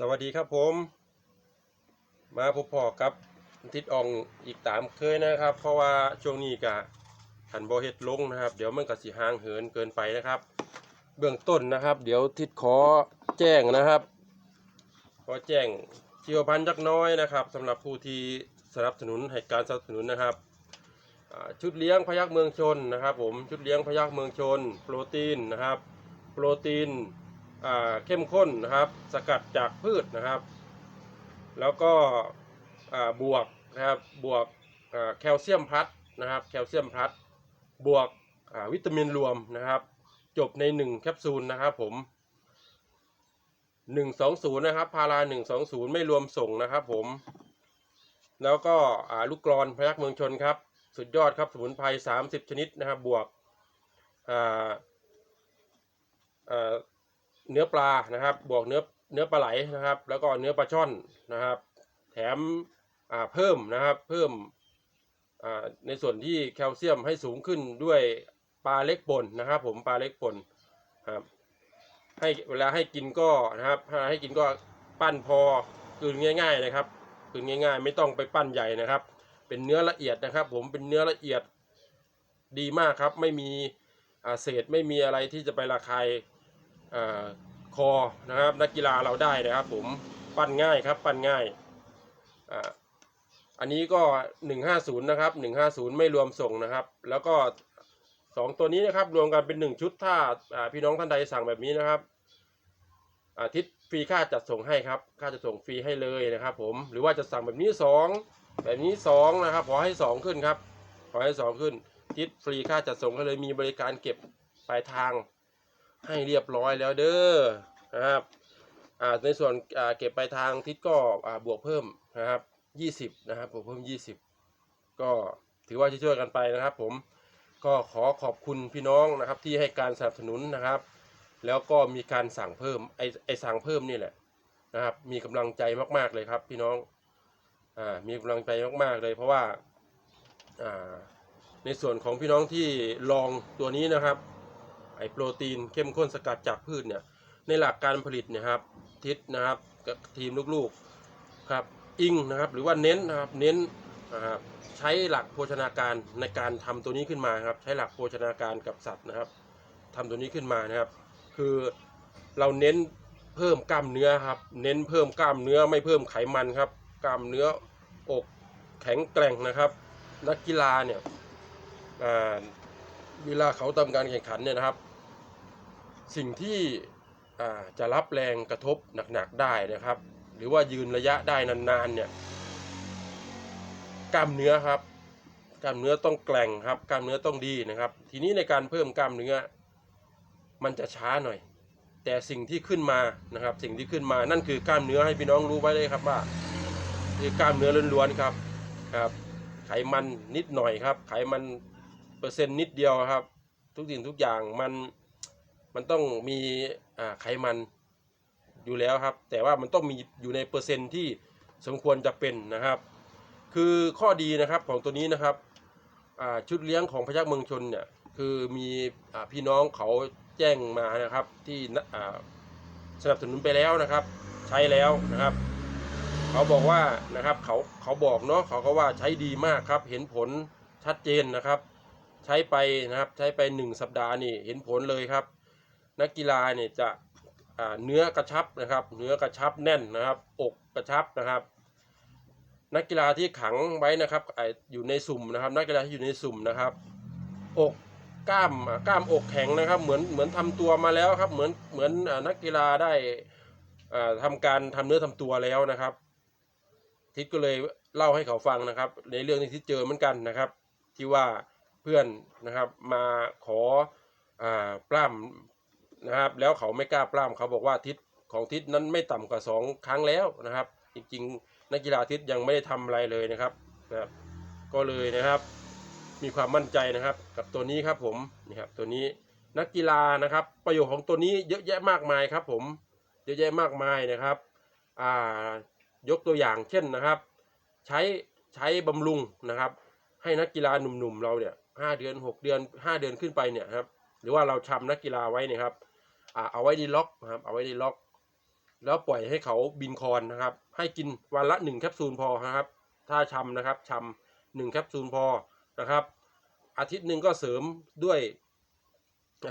สวัสดีครับผม มาพบพอกับทิศอองอีกตามเคยนะครับ เพราะว่าช่วงนี้กะหันโบเฮ็ดลงนะครับ เดี๋ยวมันก็สิห่างเหินเกินไปนะครับ เบื้องต้นนะครับ เดี๋ยวทิศขอแจ้งนะครับ ขอแจ้งเชียวพันจักน้อยนะครับสำหรับผู้ที่สนับสนุนให้การสนับสนุนนะครับชุดเลี้ยงพยักเมืองชนนะครับ ผมชุดเลี้ยงพยักเมืองชน โปรตีนนะครับ โปรตีน เข้มข้นนะครับ สกัดจากพืชนะครับ แล้วก็บวกนะครับบวกแคลเซียมพลัสนะครับ แคลเซียมพลัสบวกวิตามินรวมนะครับ จบใน 1 แคปซูลนะครับผม 120 นะครับ พารา 120 ไม่รวมส่งนะครับผม แล้วก็ลูกกรอนพยักเมืองชนครับ สุดยอดครับสมุนไพร 30 ชนิดนะครับ บวกอ่าอ่า เนื้อปลานะครับ บวกเนื้อเนื้อปลาไหลนะครับ แล้วก็เนื้อปลาช่อนนะครับ แถมอ่าเพิ่มนะครับเพิ่มอ่าในส่วนที่แคลเซียมให้สูงขึ้นด้วยปลาเล็กป่นนะครับ ผมปลาเล็กป่นครับให้เวลาให้กินก็นะครับให้กินก็ปั้นพอกืนง่าย ๆนะครับกืนง่าย ๆ ไม่ต้องไปปั้นใหญ่นะครับ เป็นเนื้อละเอียดนะครับ ผมเป็นเนื้อละเอียดดีมากครับ ไม่มีอ่าเศษไม่มีอะไรที่จะไประคาย คอนะครับนักกีฬาเราได้นะครับผมปั้นง่ายครับปั้นง่ายออันนี้ก็ 150 นะครับ 150 ไม่รวมส่งนะครับ แล้วก็ 2 ตัวนี้นะครับรวมกันเป็น 1 ชุดถ้าอ่าพี่น้องท่านใดสั่งแบบนี้นะครับอาทิตย์ฟรีค่าจัดส่งให้ครับ ค่าจะส่งฟรีให้เลยนะครับ ผมหรือว่าจะสั่งแบบนี้ 2 แบบนี้ 2 นะครับ ขอให้ 2 ขึ้นครับ ขอให้ 2 ขึ้นทิศฟรีค่าจัดส่งก็เลยมีบริการเก็บปลายทาง ให้เรียบร้อยแล้วเด้อนะครับอ่าในส่วนอ่าเก็บไปลายทางทิศก็อ่าบวกเพิ่มนะครับ 20 นะครับ บวกเพิ่ม 20 ก็ถือว่าช่วยๆกันไปนะครับ ผมก็ขอขอบคุณพี่น้องนะครับที่ให้การสนับสนุนนะครับ แล้วก็มีการสั่งเพิ่มไอไอสั่งเพิ่มนี่แหละนะครับ มีกำลังใจมากๆเลยครับ พี่น้องอ่ามีกำลังใจมากๆเลย เพราะว่าอ่าในส่วนของพี่น้องที่ลองตัวนี้นะครับ ไอโปรตีนเข้มข้นสกัดจากพืชเนี่ยในหลักการผลิตเนะครับทิศนะครับกับทีมลูกๆครับอิงนะครับหรือว่าเน้นนะครับเน้นนะครับใช้หลักโภชนาการในการทำตัวนี้ขึ้นมาครับ ใช้หลักโภชนาการกับสัตว์นะครับทำตัวนี้ขึ้นมานะครับ คือเราเน้นเพิ่มกล้ามเนื้อครับ เน้นเพิ่มกล้ามเนื้อไม่เพิ่มไขมันครับ กล้ามเนื้ออกแข็งแกร่งนะครับ นักกีฬาเนี่ยอ่าเวลาเขาทำการแข่งขันเนี่ยนะครับ สิ่งที่จะรับแรงกระทบหนักๆได้นะครับ หรือว่ายืนระยะได้นานๆเนี่ยกล้ามเนื้อครับกล้ามเนื้อต้องแกร่งครับกล้ามเนื้อต้องดีนะครับ ทีนี้ในการเพิ่มกล้ามเนื้อ มันจะช้าหน่อย แต่สิ่งที่ขึ้นมานะครับ สิ่งที่ขึ้นมานั่นคือกล้ามเนื้อให้พี่น้องรู้ไว้เลยครับว่าคือกล้ามเนื้อล้วนๆครับครับ ไขมันนิดหน่อยครับ ไขมันเปอร์เซ็นต์นิดเดียวครับ ทุกสิ่งทุกอย่างมัน มันต้องมีไขมันอยู่แล้วครับ แต่ว่ามันต้องมีอยู่ในเปอร์เซ็นต์ที่สมควรจะเป็นนะครับ คือข้อดีนะครับของตัวนี้นะครับชุดเลี้ยงของพยัคฆ์เมืองชนเนี่ยคือมีอพี่น้องเขาแจ้งมานะครับที่สนับสนุนไปแล้วนะครับ ใช้แล้วนะครับ เขาบอกว่านะครับเขาเขาบอกเนาะเขาก็ว่าใช้ดีมากครับ เห็นผลชัดเจนนะครับ ใช้ไปนะครับใช้ไปหนึ่งสัปดาห์นี่เห็นผลเลยครับ นักกีฬาเนี่ยจะเนื้อกระชับนะครับ เนื้อกระชับแน่นนะครับ อกกระชับนะครับ นักกีฬาที่ขังไว้นะครับอยู่ในสุ่มนะครับ นักกีฬาที่อยู่ในสุ่มนะครับ อกกล้ามกล้ามอกแข็งนะครับ เหมือนเหมือนทำตัวมาแล้วครับ เหมือนเหมือนนักกีฬาได้อ่าทำการทำเนื้อทำตัวแล้วนะครับ ทิศก็เลยเล่าให้เขาฟังนะครับ ในเรื่องที่ทิศเจอเหมือนกันนะครับ ที่ว่าเพื่อนนะครับมาขออปล้ำ นะครับ แล้วเขาไม่กล้าปล้ำเขาบอกว่าทิศของทิศนั้นไม่ต่ำกว่าสองครั้งแล้วนะครับ จริงๆ นักกีฬาทิศยังไม่ได้ทำอะไรเลยนะครับนะครับ ก็เลยนะครับ มีความมั่นใจนะครับ กับตัวนี้ครับผมนี่ครับตัวนี้นักกีฬานะครับ ประโยชน์ของตัวนี้เยอะแยะมากมายครับ ผมเยอะแยะมากมายนะครับอ่ายกตัวอย่างเช่นนะครับ ใช้ใช้บำรุงนะครับ ให้นักกีฬาหนุ่มๆเราเนี่ยห้าเดือนหกเดือนห้าเดือนขึ้นไปเนี่ยครับ รือว่าเราชำนักกีฬาไว้เนี่ยครับเอาไว้ในล็อกนะครับเอาไว้ในล็อก แล้วปล่อยให้เขาบินคอนนะครับ ให้กินวันละหนึ่งแคปซูลพอนะครับ ถ้าชำนะครับชำหนึ่งแคปซูลพอนะครับ อาทิตย์หนึ่งก็เสริมด้วย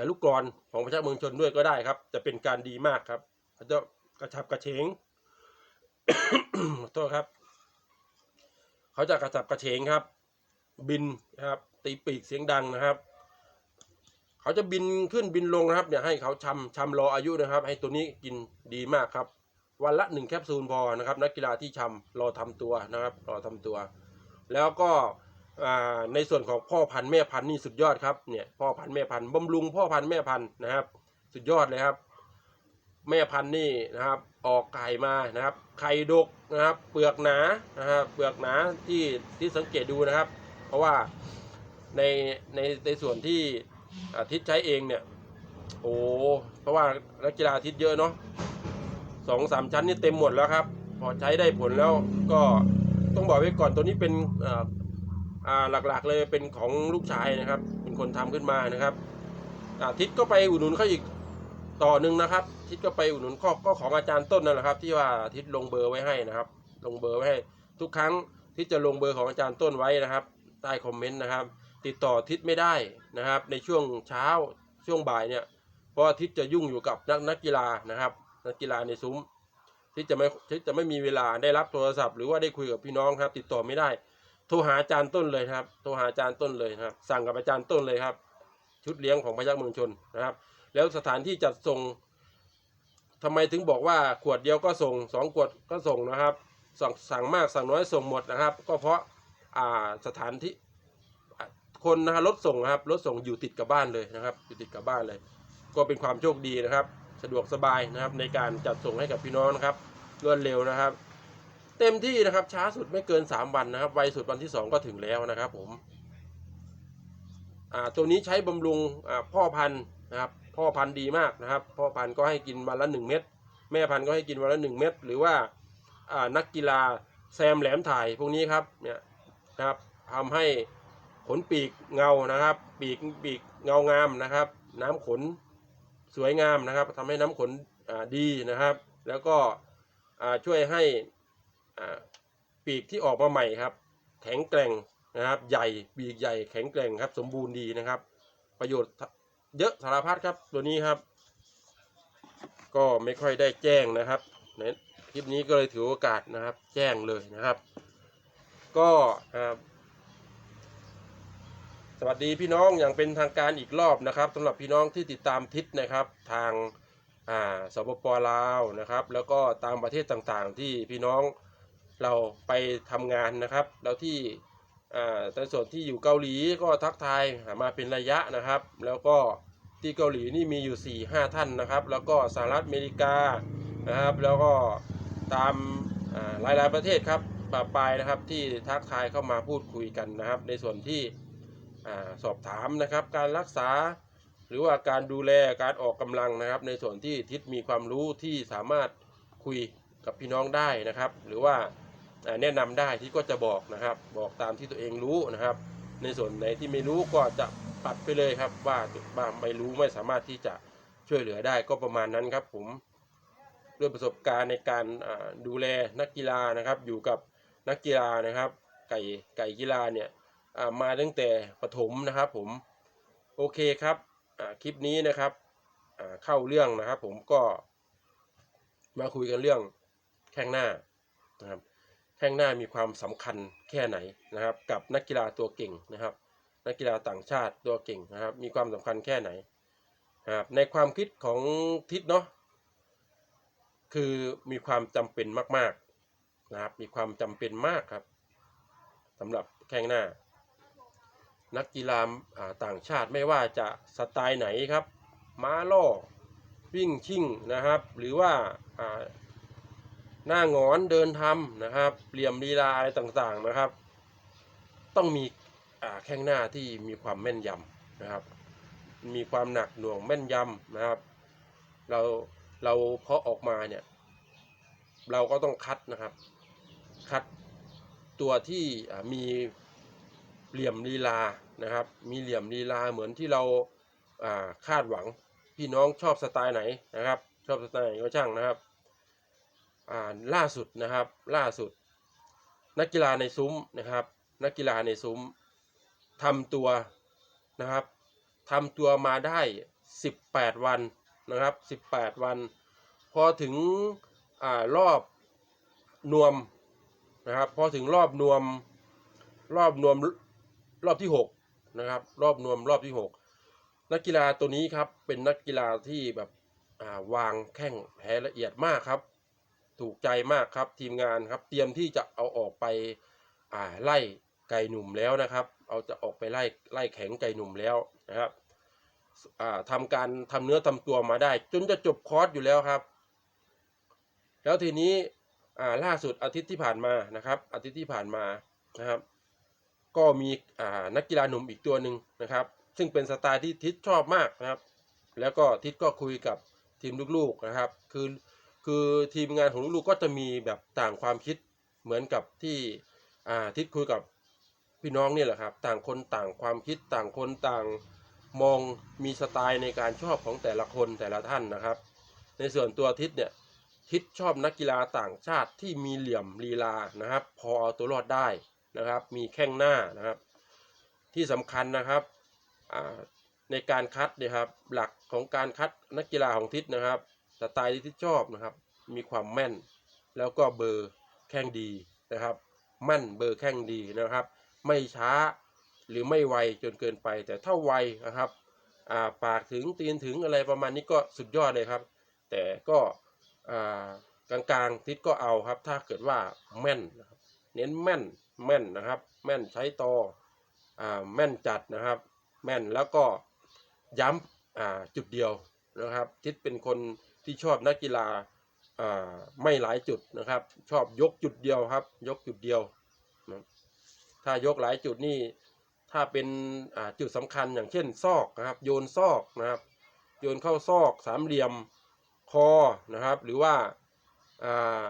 ลูกกรอนของพระเจ้าเมืองชนด้วยก็ได้ครับ จะเป็นการดีมากครับเขาจะกระชับกระเฉงขอโทษครับ เขาจะกระชับกระเฉงครับ บินนะครับ ตีปีกเสียงดังนะครับ เขาจะบินขึ้นบินลงนะครับเนี่ยให้เขาชำชำรออายุนะครับ ให้ตัวนี้กินดีมากครับ วันละหนึ่งแคปซูลพอนะครับนักกีฬาที่ชำรอทำตัวนะครับรอทำตัว แล้วก็ในส่วนของพ่อพันธุ์แม่พันธุ์นี่สุดยอดครับเนี่ยพ่อพันธุ์แม่พันธุ์บำรุงพ่อพันธุ์แม่พันธุ์นะครับ สุดยอดเลยครับ แม่พันธุ์นี่นะครับ ออกไข่มานะครับไข่ดกนะครับ เปลือกหนานะครับเปลือกหนาที่ที่สังเกตดูนะครับ เพราะว่าในในในส่วนที่ อาทิตย์ใช้เองเนี่ย โอ้เพราะว่านักกีฬาอาทิตย์เยอะเนาะสองสามชั้นนี่เต็มหมดแล้วครับ พอใช้ได้ผลแล้วก็ต้องบอกไว้ก่อนตัวนี้เป็นหลักๆเลยเป็นของลูกชายนะครับ เป็นคนทำขึ้นมานะครับ อาทิตย์ก็ไปอุดหนุนเขาอีกต่อหนึ่งนะครับ ทิศก็ไปอุดหนุนข้อก็ของอาจารย์ต้นนั่นแหละครับ ที่ว่าทิศลงเบอร์ไว้ให้นะครับ ลงเบอร์ไว้ให้ ทุกครั้งที่จะลงเบอร์ของอาจารย์ต้นไว้นะครับ ใต้คอมเมนต์นะครับ ติดต่อทิศไม่ได้นะครับ ในช่วงเช้าช่วงบ่ายเนี่ยเพราะว่าทิศจะยุ่งอยู่กับนักนักกีฬานะครับ นักกีฬาในซุ้มทิศจะไม่ทิศจะไม่มีเวลาได้รับโทรศัพท์หรือว่าได้คุยกับพี่น้องครับ ติดต่อไม่ได้โทรหาอาจารย์ต้นเลยครับโทรหาอาจารย์ต้นเลยนะครับ สั่งกับอาจารย์ต้นเลยครับ ชุดเลี้ยงของพยัคฆ์เมืองชนนะครับ แล้วสถานที่จัดส่งทำไมถึงบอกว่าขวดเดียวก็ส่งสองขวดก็ส่งนะครับสั่งสั่งมากสั่งน้อยส่งหมดนะครับ ก็เพราะอ่าสถานที่ คนนะครับรถส่งครับรถส่งอยู่ติดกับบ้านเลยนะครับ อยู่ติดกับบ้านเลย ก็เป็นความโชคดีนะครับ สะดวกสบายนะครับ ในการจัดส่งให้กับพี่น้องนะครับรวดเร็วนะครับ เต็มที่นะครับช้าสุดไม่เกิน 3 วันนะครับไวสุดวันที่ 2 ก็ถึงแล้วนะครับ ผมอ่าตัวนี้ใช้บำรุงอ่าพ่อพันธุ์นะครับ พ่อพันธุ์ดีมากนะครับ พ่อพันธุ์ก็ให้กินวันละหนึ่งเม็ดแม่พันธุ์ก็ให้กินวันละหนึ่งเม็ดหรือว่าอ่านักกีฬาแซมแหลมถ่ายพวกนี้ครับเนี่ยนะครับทำให้ ขนปีกเงานะครับ ปีกปีกเงางามนะครับ น้ำขนสวยงามนะครับทำให้น้ำขนดีนะครับ แล้วก็ช่วยให้ปีกที่ออกมาใหม่ครับ แข็งแกร่งนะครับ ใหญ่ปีกใหญ่แข็งแกร่งครับ สมบูรณ์ดีนะครับ ประโยชน์เยอะสารพัดครับตัวนี้ครับ ก็ไม่ค่อยได้แจ้งนะครับในคลิปนี้ก็เลยถือโอกาสนะครับ แจ้งเลยนะครับ ก็ครับ สวัสดีพี่น้องอย่างเป็นทางการอีกรอบนะครับสำหรับพี่น้องที่ติดตามทิศนะครับทางอ่าสปปลาวนะครับ แล้วก็ตามประเทศต่างๆ ที่พี่น้องเราไปทำงานนะครับ แล้วที่อ่าในส่วนที่อยู่เกาหลีก็ทักทายมาเป็นระยะนะครับ แล้วก็ที่เกาหลีนี่มีอยู่4ี่ห้าท่านนะครับ แล้วก็สหรัฐอเมริกานะครับ แล้วก็ตามหลายๆประเทศครับปาปลายนะครับที่ทักทายเข้ามาพูดคุยกันนะครับ ในส่วนที่ สอบถามนะครับ การรักษา หรือว่าการดูแลการออกกำลังนะครับ ในส่วนที่ทิศมีความรู้ที่สามารถคุยกับพี่น้องได้นะครับ หรือว่าแนะนำได้ที่ก็จะบอกนะครับ บอกตามที่ตัวเองรู้นะครับ ในส่วนไหนที่ไม่รู้ก็จะปัดไปเลยครับ ว่าว่าไม่รู้ไม่สามารถที่จะช่วยเหลือได้ก็ประมาณนั้นครับผมด้วยประสบการณ์ในการดูแลนักกีฬานะครับ อยู่กับนักกีฬานะครับ ไก่ไก่กีฬาเนี่ย มาตั้งแต่ปฐมนะครับผมโอเคครับคลิปนี้นะครับเข้าเรื่องนะครับ ผมก็มาคุยกันเรื่องแข้งหน้านะครับแข้งหน้ามีความสำคัญแค่ไหนนะครับ กับนักกีฬาตัวเก่งนะครับ นักกีฬาต่างชาติตัวเก่งนะครับ มีความสำคัญแค่ไหนนะครับในความคิดของทิศเนาะคือมีความจำเป็นมากๆนะครับ มีความจำเป็นมากครับสำหรับแข้งหน้า นักกีฬาต่างชาติไม่ว่าจะสไตล์ไหนครับ ม้าล่อวิ่งชิ่งนะครับ หรือว่าหน้างอนเดินทำนะครับเหลี่ยมลีลาอะไรต่างๆนะครับ ต้องมีแข้งหน้าที่มีความแม่นยำนะครับ มีความหนักหน่วงแม่นยำนะครับ เราเราเพาะออกมาเนี่ย เราก็ต้องคัดนะครับ คัดตัวที่มี เหลี่ยมลีลานะครับ มีเหลี่ยมลีลาเหมือนที่เราคาดหวังพี่น้องชอบสไตล์ไหนนะครับ ชอบสไตล์ไหนก็ช่างนะครับล่าสุดนะครับล่าสุด นักกีฬาในซุ้มนะครับ นักกีฬาในซุ้มทำตัวนะครับทำตัวมาได้ 18 วันนะครับ 18 วัน พอถึงอรอบนวมนะครับพอถึงรอบนวมรอบนวม รอบที่6นะครับ รอบนวมรอบที่ 6 นักกีฬาตัวนี้ครับเป็นนักกีฬาที่แบบวางแข้งแพ้ละเอียดมากครับ ถูกใจมากครับทีมงานครับ เตรียมที่จะเอาออกไปไล่ไก่หนุ่มแล้วนะครับ เอาจะออกไปไล่ไล่แข็งไก่หนุ่มแล้วนะครับอ่าทำการทำเนื้อทำตัวมาได้ จนจะจบคอร์สอยู่แล้วครับ แล้วทีนี้ล่าสุดอาทิตย์ที่ผ่านมานะครับ อาทิตย์ที่ผ่านมานะครับ ก็มีนักกีฬาหนุ่มอีกตัวหนึ่งนะครับ ซึ่งเป็นสไตล์ที่ทิศชอบมากนะครับ แล้วก็ทิศก็คุยกับทีมลูกๆนะครับ คือคือทีมงานของลูกๆก็จะมีแบบต่างความคิดเหมือนกับที่ทิศคุยกับพี่น้องเนี่ยแหละครับ ต่างคนต่างความคิดต่างคนต่างมองมีสไตล์ในการชอบของแต่ละคนแต่ละท่านนะครับ ในส่วนตัวทิศเนี่ยทิศชอบนักกีฬาต่างชาติที่มีเหลี่ยมลีลานะครับ พอเอาตัวรอดได้ นะครับ มีแข้งหน้านะครับ ที่สำคัญนะครับในการคัดนี่ยครับ หลักของการคัดนักกีฬาของทิศนะครับสไตล์ที่ทิศชอบนะครับ มีความแม่น แล้วก็เบอร์แข้งดีนะครับแม่นเบอร์แข้งดีนะครับ ไม่ช้าหรือไม่ไวจนเกินไป แต่ถ้าไวนะครับาปากถึงตีนถึงอะไรประมาณนี้ก็สุดยอดเลยครับ แต่ก็กลางๆทิศก็เอาครับ ถ้าเกิดว่าแม่นนะครับ เน้นแม่น แม่นนะครับ แม่นใช้ตออ่าแม่นจัดนะครับ แม่นแล้วก็ย้ำอ่าจุดเดียวนะครับ ทิศเป็นคนที่ชอบนักกีฬาอ่าไม่หลายจุดนะครับ ชอบยกจุดเดียวครับ ยกจุดเดียวนะถ้ายกหลายจุดนี่ถ้าเป็นอ่าจุดสำคัญอย่างเช่นซอกนะครับ โยนซอกนะครับ โยนเข้าซอกสามเหลี่ยมคอนะครับ หรือว่าอ่า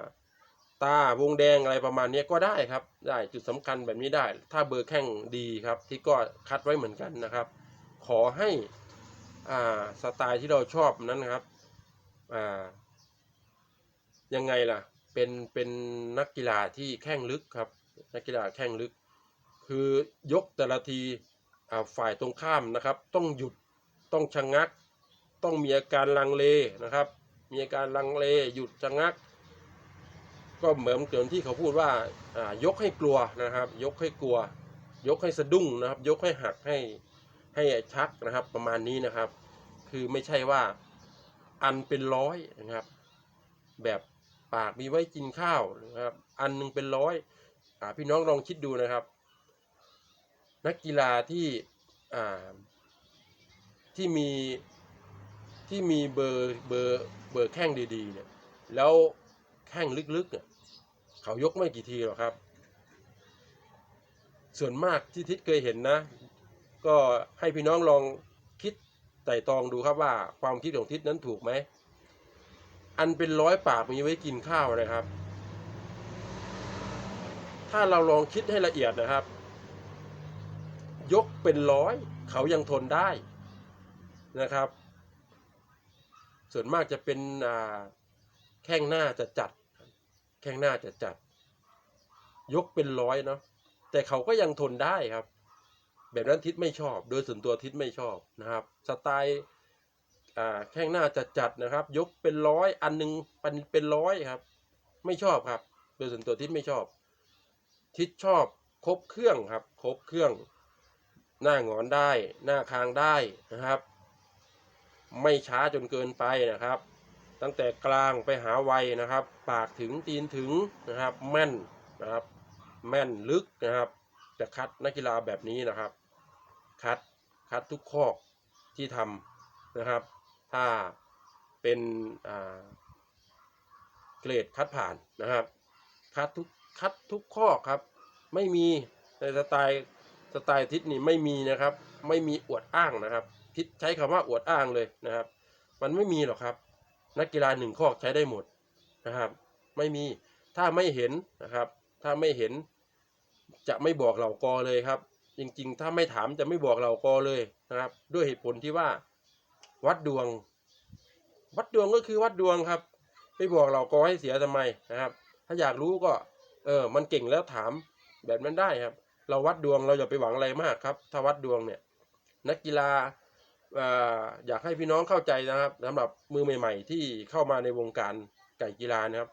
ตาวงแดงอะไรประมาณนี้ก็ได้ครับ ได้จุดสำคัญแบบนี้ได้ ถ้าเบอร์แข้งดีครับ ที่ก็คัดไว้เหมือนกันนะครับ ขอให้อ่าสไตล์ที่เราชอบนั้นครับอ่ายังไงล่ะ เป็นเป็นนักกีฬาที่แข้งลึกครับ นักกีฬาแข้งลึก คือยกแต่ละทีอ่าฝ่ายตรงข้ามนะครับ ต้องหยุดต้องชะงัก ต้องมีอาการลังเลนะครับ มีอาการลังเลหยุดชะงัก ก็เหมือนเกินที่เขาพูดว่าอ่ายกให้กลัวนะครับ ยกให้กลัว ยกให้สะดุ้งนะครับ ยกให้หักให้ให้ชักนะครับ ประมาณนี้นะครับ คือไม่ใช่ว่าอันเป็นร้อยนะครับ แบบปากมีไว้กินข้าวนะครับ อันหนึงเป็นร้อยอ่าพี่น้องลองคิดดูนะครับ นักกีฬาที่อ่าที่มีที่มีเบอร์เบอร์เบอร์แข้งดีๆเนี่ยแล้ว แข้งลึกๆเนี่ยเขายกไม่กี่ทีหรอกครับ ส่วนมากที่ทิศเคยเห็นนะ ก็ให้พี่น้องลองคิดไต่ตรองดูครับว่าความคิดของทิศนั้นถูกไหม อันเป็นร้อยปากมีไว้กินข้าวนะครับ ถ้าเราลองคิดให้ละเอียดนะครับ ยกเป็นร้อยเขายังทนได้นะครับ ส่วนมากจะเป็นอ่าแข้งหน้าจะจัด แข้งหน้าจะจัด ยกเป็นร้อยเนาะแต่เขาก็ยังทนได้ครับ แบบนั้นทิศไม่ชอบ โดยส่วนตัวทิศไม่ชอบนะครับ สไตล์แข้งหน้าจะจัดนะครับ ยกเป็นร้อยอันหนึงเป็นเป็นร้อยครับ ไม่ชอบครับ โดยส่วนตัวทิศไม่ชอบ ทิศชอบครบเครื่องครับ ครบเครื่อง หน้างอนได้ หน้าคางได้นะครับ ไม่ช้าจนเกินไปนะครับ ตั้งแต่กลางไปหาไวนะครับ ปากถึงตีนถึงนะครับแม่นนะครับ แม่นลึกนะครับ จะคัดนักกีฬาแบบนี้นะครับ คัดคัดทุกข้อที่ทำนะครับ ถ้าเป็นเกรดคัดผ่านนะครับ คัดทุกคัดทุกข้อครับ ไม่มีในสไตล์สไตล์ทิศนี่ไม่มีนะครับ ไม่มีอวดอ้างนะครับ ทิศใช้คำว่าอวดอ้างเลยนะครับ มันไม่มีหรอกครับ นักกีฬาหนึ่งข้อใช้ได้หมดนะครับ ไม่มีถ้าไม่เห็นนะครับ ถ้าไม่เห็นจะไม่บอกเหล่ากอเลยครับ จริงๆ ถ้าไม่ถามจะไม่บอกเหล่ากอเลยนะครับ ด้วยเหตุผลที่ว่า วัดดวง วัดดวงก็คือวัดดวงครับ ไม่บอกเราก็ให้เสียทำไมนะครับ ถ้าอยากรู้ก็ เออ มันเก่งแล้วถามแบบนั้นได้ครับ เราวัดดวงเราอย่าไปหวังอะไรมากครับ ถ้าวัดดวงเนี่ย นักกีฬา อยากให้พี่น้องเข้าใจนะครับสำหรับมือใหม่ ๆ ที่เข้ามาในวงการไก่กีฬานะครับ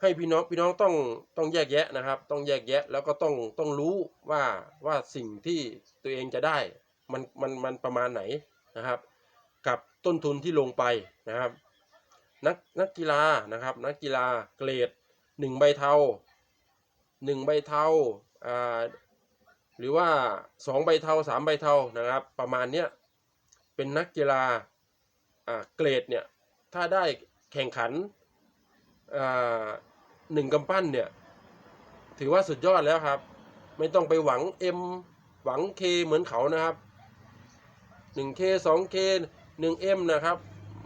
ให้พี่น้องพี่น้องต้องต้องแยกแยะนะครับ ต้องแยกแยะแล้วก็ต้องต้องรู้ว่าว่าสิ่งที่ตัวเองจะได้มันมันมันประมาณไหนนะครับ กับต้นทุนที่ลงไปนะครับ นักนักกีฬานะครับ นักกีฬาเกรดหนึ่งใบเทาหนึ่งใบเทาอ่าหรือว่าสองใบเทาสามใบเทานะครับ ประมาณเนี้ย เป็นนักกีฬาเกรดเนี่ยถ้าได้แข่งขันหนึ่งกำปั้นเนี่ยถือว่าสุดยอดแล้วครับ ไม่ต้องไปหวัง M หวัง K เหมือนเขานะครับ 1K 2K 1M นะครับ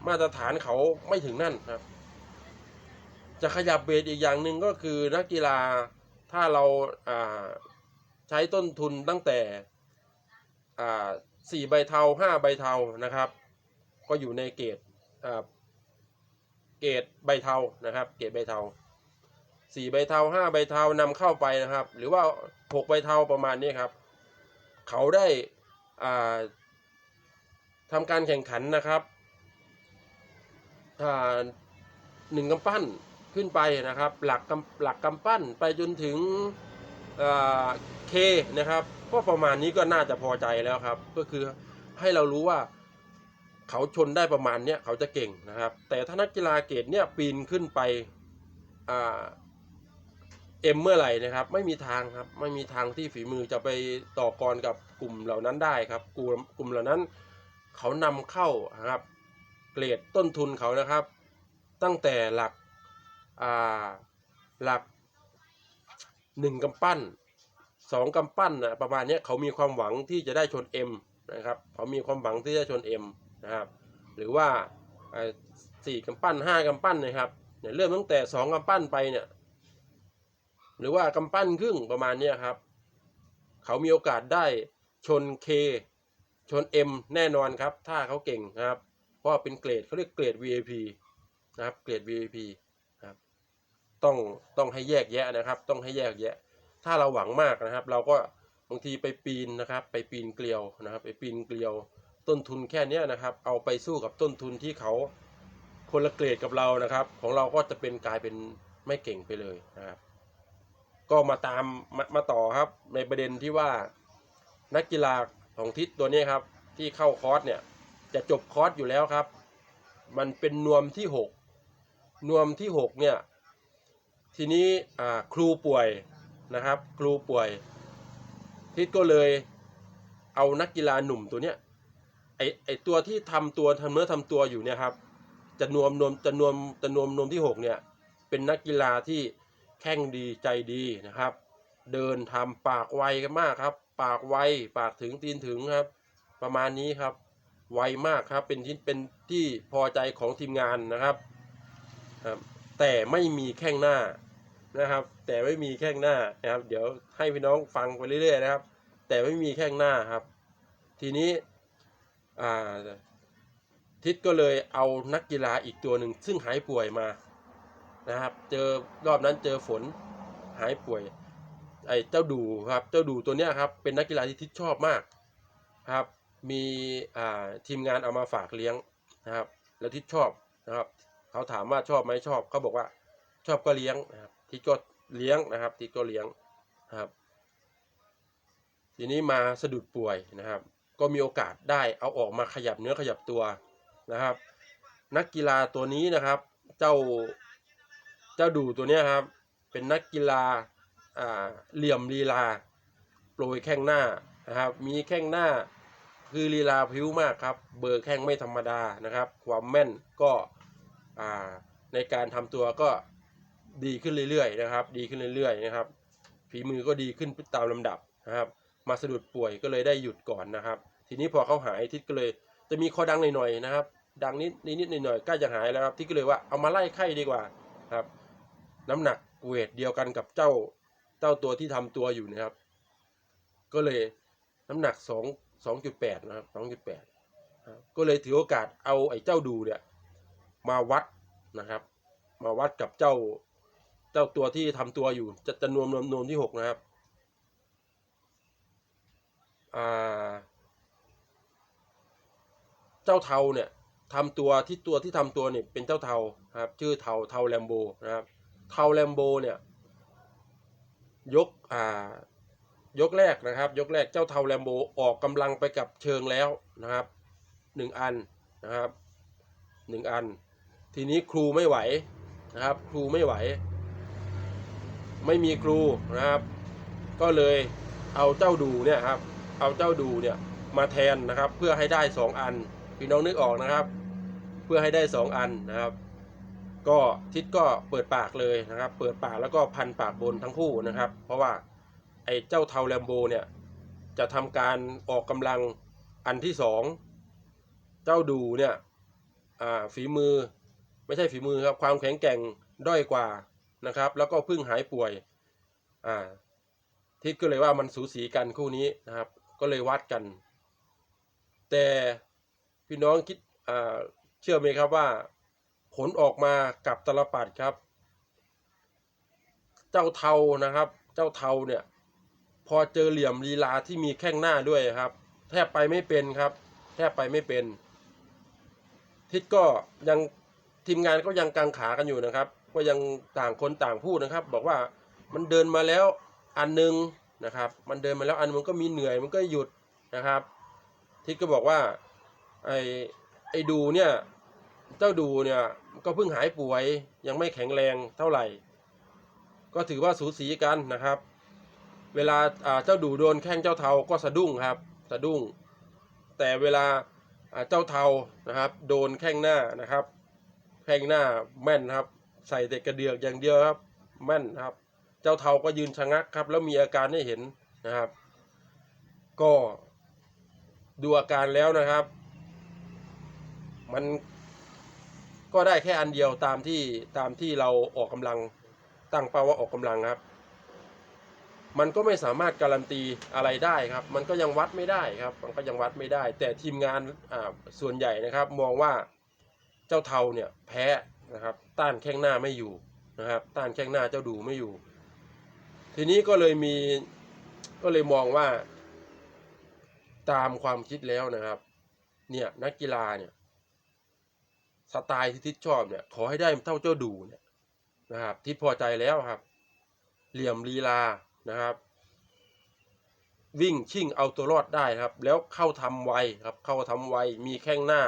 มาตรฐานเขาไม่ถึงนั่นครับ จะขยับเบสอีกอย่างหนึ่งก็คือนักกีฬาถ้าเราาใช้ต้นทุนตั้งแต่ สี่ใบเทาห้าใบเทานะครับ ก็อยู่ในเกรดเกรดใบเทานะครับ เกรดใบเทาสี่ใบเทาห้าใบเทานำเข้าไปนะครับ หรือว่าหกใบเทาประมาณนี้ครับ เขาได้อาทำการแข่งขันนะครับหนึ่งกำปั้นขึ้นไปนะครับ หลักกำหลักกำปั้นไปจนถึงเคนะครับ ก็ประมาณนี้ก็น่าจะพอใจแล้วครับ ก็คือให้เรารู้ว่าเขาชนได้ประมาณเนี้ยเขาจะเก่งนะครับ แต่ถ้านักกีฬาเกรดเนี่ยปีนขึ้นไปอ่าเอ็มเมื่อไหร่นะครับ ไม่มีทางครับ ไม่มีทางที่ฝีมือจะไปต่อกรกับกลุ่มเหล่านั้นได้ครับ กลุ่มกลุ่มเหล่านั้น เขานำเข้านะครับ เกรดต้นทุนเขานะครับ ตั้งแต่หลักอ่าหลักหนึ่งกำปั้น สองกำปั้นนะประมาณนี้เขามีความหวังที่จะได้ชน M นะครับเขามีความหวังที่จะชน M นะครับหรือว่าสี่กำปั้นห้ากำปั้นนะครับเนี่ยเริ่มตั้งแต่สองกำปั้นไปเนี่ยหรือว่ากำปั้นครึ่งประมาณนี้ครับ เขามีโอกาสได้ชน K ชน M แน่นอนครับ ถ้าเขาเก่งนะครับเพราะเป็นเกรดเขาเรียกเกรด VIP นะครับเกรด VIP ครับต้องต้องให้แยกแยะนะครับ ต้องให้แยกแยะ ถ้าเราหวังมากนะครับ เราก็บางทีไปปีนนะครับ ไปปีนเกลียวนะครับ ไปปีนเกลียว ต้นทุนแค่นี้นะครับ เอาไปสู้กับต้นทุนที่เขาคนละเกรดกับเรานะครับ ของเราก็จะเป็นกลายเป็นไม่เก่งไปเลยนะครับ ก็มาตามมามาต่อครับ ในประเด็นที่ว่านักกีฬาของทิศตัวนี้ครับ ที่เข้าคอร์สเนี่ย จะจบคอร์สอยู่แล้วครับ มันเป็นนวมที่หกนวมที่หกเนี่ย ทีนี้ครูป่วย นะครับ ครูป่วย ทิศก็เลยเอานักกีฬาหนุ่มตัวเนี้ยไอไอตัวที่ทำตัวทำเนื้อทำตัวอยู่เนี่ยครับจะนวมนวมจะนวมจะนวมนวมที่หกเนี่ยเป็นนักกีฬาที่แข้งดีใจดีนะครับ เดินทำปากไวกันมากครับ ปากไวปากถึงตีนถึงครับ ประมาณนี้ครับ ไวมากครับเป็นที่เป็นที่พอใจของทีมงานนะครับ แต่ไม่มีแข้งหน้า นะครับ แต่ไม่มีแข้งหน้านะครับ เดี๋ยวให้พี่น้องฟังไปเรื่อยๆนะครับ แต่ไม่มีแข้งหน้าครับ ทีนี้อ่าทิศก็เลยเอานักกีฬาอีกตัวหนึ่งซึ่งหายป่วยมานะครับ เจอรอบนั้นเจอฝนหายป่วย ไอ้เจ้าดูครับ เจ้าดูตัวเนี้ยครับ เป็นนักกีฬาที่ทิศชอบมากครับ มีอ่าทีมงานเอามาฝากเลี้ยงนะครับ แล้วทิศชอบนะครับ เขาถามว่าชอบไหมชอบเขาบอกว่าชอบก็เลี้ยงนะครับ ทิศก็เลี้ยงนะครับทิศก็เลี้ยงนะครับ ทีนี้มาสะดุดป่วยนะครับ ก็มีโอกาสได้เอาออกมาขยับเนื้อขยับตัวนะครับ นักกีฬาตัวนี้นะครับ เจ้าเจ้าดูตัวนี้ครับ เป็นนักกีฬาอ่าเหลี่ยมลีลาโปรยแข้งหน้านะครับ มีแข้งหน้าคือลีลาพิ้วมากครับ เบอร์แข้งไม่ธรรมดานะครับ ความแม่นก็อ่าในการทำตัวก็ ดีขึ้นเรื่อยๆนะครับ ดีขึ้นเรื่อยๆนะครับฝีมือก็ดีขึ้นตามลำดับนะครับ มาสะดุดป่วยก็เลยได้หยุดก่อนนะครับ ทีนี้พอเขาหายทิศก็เลยจะมีคอดังหน่อยๆนะครับ ดังนิดนิดๆหน่อยๆใกล้จะหายแล้วครับทิศก็เลยว่าเอามาไล่ไข้ดีกว่าครับ น้ำหนักเวทเดียวกันกับเจ้าเจ้าตัวที่ทำตัวอยู่นะครับ ก็เลยน้ำหนักสองสองจุดแปดนะครับสองจุดแปดก็เลยถือโอกาสเอาไอ้เจ้าดูเนี่ยมาวัดนะครับ มาวัดกับเจ้า เจ้าตัวที่ทำตัวอยู่ จะจะนวมนวมนวมที่หกนะครับอ่าเจ้าเทาเนี่ยทำตัวที่ตัวที่ทำตัวเนี่ยเป็นเจ้าเทาครับ ชื่อเทาเทาแลมโบนะครับ เทาแลมโบเนี่ยยกอ่ายกแรกนะครับ ยกแรกเจ้าเทาแลมโบออกกำลังไปกับเชิงแล้วนะครับหนึ่งอันนะครับหนึ่งอัน ทีนี้ครูไม่ไหวนะครับ ครูไม่ไหว ไม่มีครูนะครับ ก็เลยเอาเจ้าดูเนี่ยครับ เอาเจ้าดูเนี่ยมาแทนนะครับ เพื่อให้ได้สองอันพี่น้องนึกออกนะครับ เพื่อให้ได้สองอันนะครับ ก็ทิศก็เปิดปากเลยนะครับ เปิดปากแล้วก็พันปากบนทั้งคู่นะครับ เพราะว่าไอ้เจ้าเทาแลมโบเนี่ยจะทำการออกกำลังอันที่สองเจ้าดูเนี่ยฝีมือไม่ใช่ฝีมือครับความแข็งแกร่งด้อยกว่า นะครับ แล้วก็เพิ่งหายป่วย อ่า ทิศก็เลยว่ามันสูสีกันคู่นี้นะครับ ก็เลยวัดกัน แต่พี่น้องคิดอ่าเชื่อไหมครับว่า ผลออกมากับตลปัดครับ เจ้าเทานะครับ เจ้าเทาเนี่ย พอเจอเหลี่ยมลีลาที่มีแข้งหน้าด้วยครับ แทบไปไม่เป็นครับ แทบไปไม่เป็น ทิศก็ยังทีมงานก็ยังกังขากันอยู่นะครับ ก็ยังต่างคนต่างพูดนะครับ บอกว่ามันเดินมาแล้วอันหนึงนะครับ มันเดินมาแล้วอันมันก็มีเหนื่อยมันก็หยุดนะครับ ทิศก็บอกว่าไอ้ไอ้ดูเนี่ยเจ้าดูเนี่ยก็เพิ่งหายป่วยยังไม่แข็งแรงเท่าไหร่ ก็ถือว่าสูสีกันนะครับ เวลาเจ้าดูโดนแข้งเจ้าเทาก็สะดุ้งครับสะดุ้ง แต่เวลาเจ้าเทานะครับ โดนแข้งหน้านะครับ แข้งหน้าแม่นครับ ใส่แต่กระเดือกอย่างเดียวครับแม่นครับ เจ้าเทาก็ยืนชะงักครับ แล้วมีอาการให้เห็นนะครับ ก็ดูอาการแล้วนะครับ มันก็ได้แค่อันเดียวตามที่ตามที่เราออกกำลังตั้งเป้าว่าออกกำลังครับ มันก็ไม่สามารถการันตีอะไรได้ครับ มันก็ยังวัดไม่ได้ครับ มันก็ยังวัดไม่ได้ แต่ทีมงานอ่าส่วนใหญ่นะครับ มองว่าเจ้าเทาเนี่ยแพ้ นะครับ ต้านแข้งหน้าไม่อยู่นะครับ ต้านแข้งหน้าเจ้าดูไม่อยู่ ทีนี้ก็เลยมีก็เลยมองว่า ตามความคิดแล้วนะครับ เนี่ยนักกีฬาเนี่ยสไตล์ที่ทิศชอบเนี่ย ขอให้ได้เท่าเจ้าดูเนี่ยนะครับ ทิศพอใจแล้วครับ เหลี่ยมลีลานะครับ วิ่งชิ่งเอาตัวรอดได้ครับ แล้วเข้าทำไวครับ เข้าทำไวมีแข้งหน้า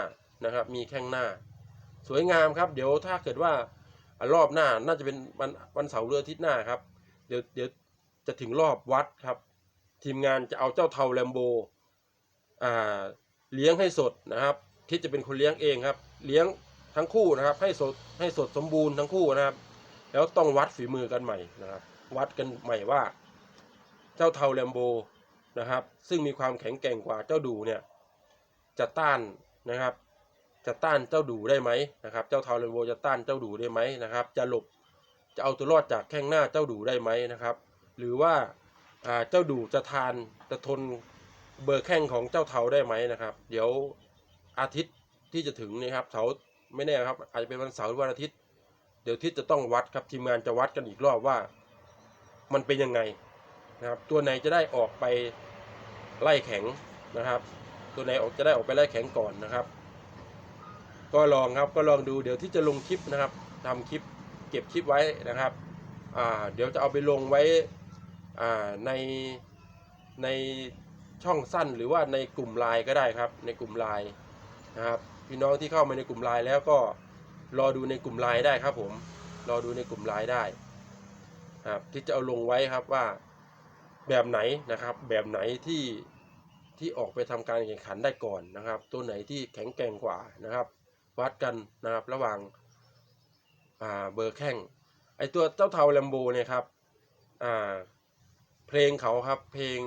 นะครับ มีแข้งหน้า สวยงามครับ เดี๋ยวถ้าเกิดว่ารอบหน้าน่าจะเป็นวันวันเสาร์หรืออาทิตย์หน้าครับ เดี๋ยวเดี๋ยวจะถึงรอบวัดครับ ทีมงานจะเอาเจ้าเทาแลมโบอ่าเลี้ยงให้สดนะครับทิศจะเป็นคนเลี้ยงเองครับ เลี้ยงทั้งคู่นะครับ ให้สดให้สดสมบูรณ์ทั้งคู่นะครับ แล้วต้องวัดฝีมือกันใหม่นะครับ วัดกันใหม่ว่า เจ้าเทาแลมโบนะครับ ซึ่งมีความแข็งแกร่งกว่าเจ้าดูเนี่ยจะต้านนะครับ จะต้านเจ้าดูได้ไหมนะครับ เจ้าเทาแลมโบจะต้านเจ้าดูได้ไหมนะครับ จะหลบจะเอาตัวรอดจากแข้งหน้าเจ้าดูได้ไหมนะครับ หรือว่าเจ้าดูจะทานจะทนเบอร์แข้งของเจ้าเทาได้ไหมนะครับ เดี๋ยวอาทิตย์ที่จะถึงนี่ครับเสาไม่แน่ครับอาจจะเป็นวันเสาร์หรือวันอาทิตย์ เดี๋ยวทิศจะต้องวัดครับทีมงานจะวัดกันอีกรอบว่า มันเป็นยังไงนะครับ ตัวไหนจะได้ออกไปไล่แข็งนะครับ ตัวไหนออกจะได้ออกไปไล่แข็งก่อนนะครับ ก็ลองครับก็ลองดูเดี๋ยวที่จะลงคลิปนะครับทำคลิปเก็บคลิปไว้นะครับอ่าเดี๋ยวจะเอาไปลงไว้อ่าในในช่องสั้นหรือว่าในกลุ่มไลน์ก็ได้ครับ ในกลุ่มไลน์นะครับพี่น้องที่เข้ามาในกลุ่มไลน์แล้วก็รอดูในกลุ่มไลน์ได้ครับ ผมรอดูในกลุ่มไลน์ได้ครับที่จะเอาลงไว้ครับว่าแบบไหนนะครับ แบบไหนที่ที่ออกไปทำการแข่งขันได้ก่อนนะครับ ตัวไหนที่แข็งแกร่งกว่านะครับ วัดกันนะครับระหว่างาเบอร์แข้งไอตัวเจ้าเทาแลมโบเนี่ยครับเพลงเขาครับเพลง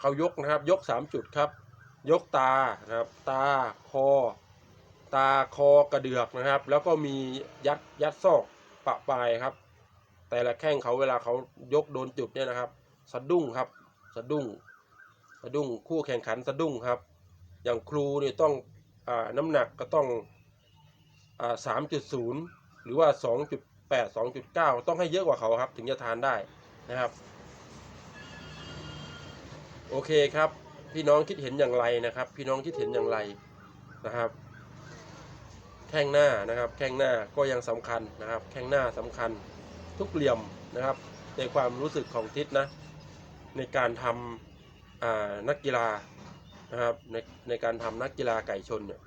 เขายกนะครับยกสามจุดครับ ยกตานะครับตาคอ ตาคอกระเดือกนะครับ แล้วก็มียัดยัดซอกปะปลายครับ แต่ละแข้งเขาเวลาเขายกโดนจุดเนี่ยนะครับ สะดุ้งครับสะดุ้งสะดุ้งคู่แข่งขันสะดุ้งครับ อย่างครูเนี่ยต้อง น้ำหนักก็ต้องสามจุดศูนย์หรือว่า2.8 2.9ต้องให้เยอะกว่าเขาครับ ถึงจะทานได้นะครับ โอเคครับ พี่น้องคิดเห็นอย่างไรนะครับ พี่น้องคิดเห็นอย่างไรนะครับ แข้งหน้านะครับ แข้งหน้าก็ยังสำคัญนะครับ แข้งหน้าสำคัญทุกเหลี่ยมนะครับ ในความรู้สึกของทิศนะ ในการทำนักกีฬา นะครับในในการทำนักกีฬาไก่ชนเนี่ย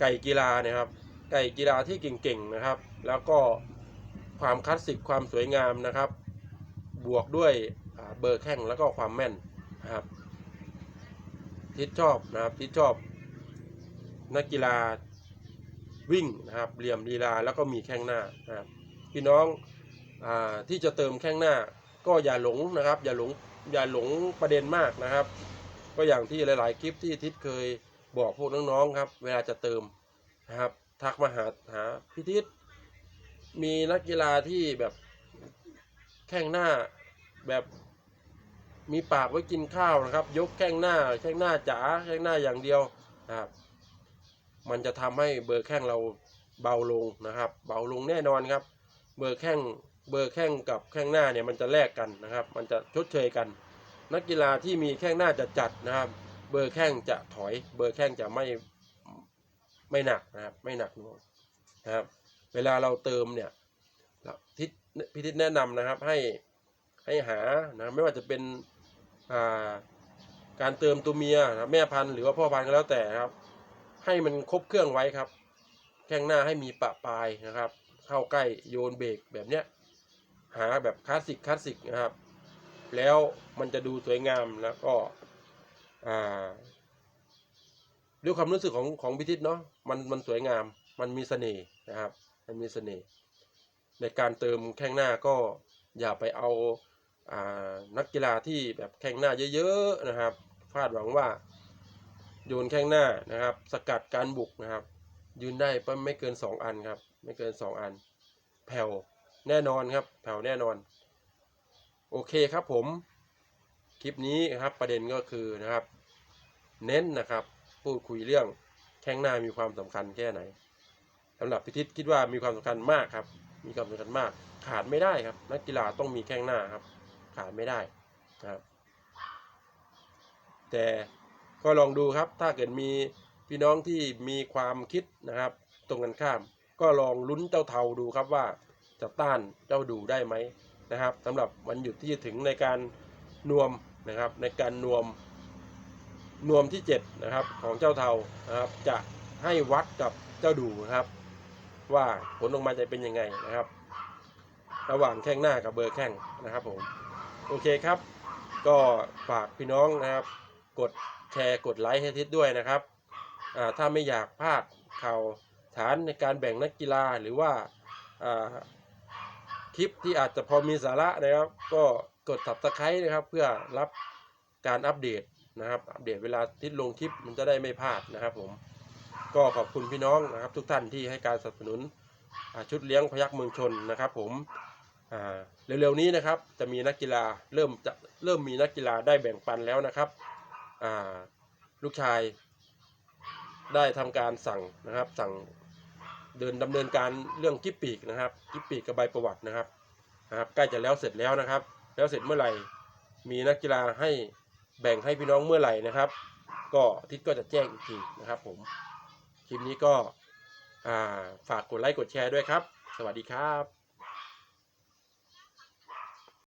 ไก่กีฬาเนี่ยครับไก่กีฬาที่เก่งๆนะครับ แล้วก็ความคลาสสิกความสวยงามนะครับ บวกด้วยเบอร์แข้งแล้วก็ความแม่นนะครับทิศชอบนะครับทิศชอบ นักกีฬาวิ่งนะครับเหลี่ยมลีลาแล้วก็มีแข้งหน้านะครับพี่น้องอที่จะเติมแข้งหน้า ก็อย่าหลงนะครับ อย่าหลงอย่าหลงประเด็นมากนะครับ ก็อย่างที่หลาย ๆ คลิปที่ทิศเคยบอกพวกน้องๆครับ เวลาจะเติมนะครับ ทักมาหาหาพี่ทิศมีนักกีฬาที่แบบแข้งหน้าแบบมีปากไว้กินข้าวนะครับ ยกแข้งหน้าแข้งหน้าจ๋าแข้งหน้าอย่างเดียวนะครับ มันจะทำให้เบอร์แข้งเราเบาลงนะครับ เบาลงแน่นอนครับ เบอร์แข้งเบอร์แข้งกับแข้งหน้าเนี่ยมันจะแลกกันนะครับ มันจะชดเชยกัน นักกีฬาที่มีแข้งหน้าจะจัดนะครับ เบอร์แข้งจะถอย เบอร์แข้งจะไม่ไม่หนักนะครับ ไม่หนักน่วงนะครับ เวลาเราเติมเนี่ยทิศพิทิศแนะนำนะครับให้ให้หานะไม่ว่าจะเป็นอ่าการเติมตัวเมียนะแม่พันธุ์หรือว่าพ่อพันธุ์ก็แล้วแต่ครับ ให้มันครบเครื่องไว้ครับ แข้งหน้าให้มีปะปลายนะครับ เข้าใกล้โยนเบรกแบบเนี้ยหาแบบคลาสสิกคลาสสิกนะครับ แล้วมันจะดูสวยงามแล้วก็ด้วยความรู้สึกของของพิทิศเนาะมันมันสวยงาม มันมีเสน่ห์นะครับ มันมีเสน่ห์ในการเติมแข้งหน้าก็อย่าไปเอาอ่านักกีฬาที่แบบแข้งหน้าเยอะๆนะครับคาดหวังว่าโยนแข้งหน้านะครับ สกัดการบุกนะครับ ยืนได้ไม่เกิน 2 อันครับ ไม่เกิน 2 อัน แผ่วแน่นอนครับ แผ่วแน่นอน โอเคครับผม คลิปนี้นะครับประเด็นก็คือนะครับ เน้นนะครับ พูดคุยเรื่องแข้งหน้ามีความสำคัญแค่ไหนสำหรับพิทิศคิดว่ามีความสำคัญมากครับ มีความสำคัญมาก ขาดไม่ได้ครับ นักกีฬาต้องมีแข้งหน้าครับ ขาดไม่ได้นะครับ แต่ก็ลองดูครับ ถ้าเกิดมีพี่น้องที่มีความคิดนะครับ ตรงกันข้าม ก็ลองลุ้นเจ้าเทาดูครับว่าจะต้านเจ้าดูได้ไหม นะครับสำหรับวันหยุดที่จะถึงในการนวมนะครับ ในการนวมนวมที่7นะครับของเจ้าเทานะครับ จะให้วัดกับเจ้าดูนะครับ ว่าผลออกมาจะเป็นยังไงนะครับ ระหว่างแข้งหน้ากับเบอร์แข้งนะครับผมโอเคครับ ก็ฝากพี่น้องนะครับ กดแชร์กดไลค์ให้ทิศด้วยนะครับถ้าไม่อยากพลาดข่าวฐานในการแบ่งนักกีฬาหรือว่า คลิปที่อาจจะพอมีสาระนะครับ ก็กด subscribe นะครับ เพื่อรับการอัปเดตนะครับ อัปเดตเวลาทิศลงคลิปมันจะได้ไม่พลาดนะครับผมก็ขอบคุณพี่น้องนะครับ ทุกท่านที่ให้การสนับสนุนชุดเลี้ยงพยักเมืองชนนะครับ ผมอ่าเร็วๆนี้นะครับ จะมีนักกีฬาเริ่มจะเริ่มมีนักกีฬาได้แบ่งปันแล้วนะครับอ่าลูกชายได้ทำการสั่งนะครับสั่ง เดินดำเนินการเรื่องกิบปีกนะครับกิบปีกกับใบประวัตินะครับนะครับ ใกล้จะแล้วเสร็จแล้วนะครับ แล้วเสร็จเมื่อไหร่ มีนักกีฬาให้แบ่งให้พี่น้องเมื่อไหร่นะครับ ก็ทิศก็จะแจ้งอีกทีนะครับ ผมคลิปนี้ก็อ่าฝากกดไลค์กดแชร์ด้วยครับ สวัสดีครับ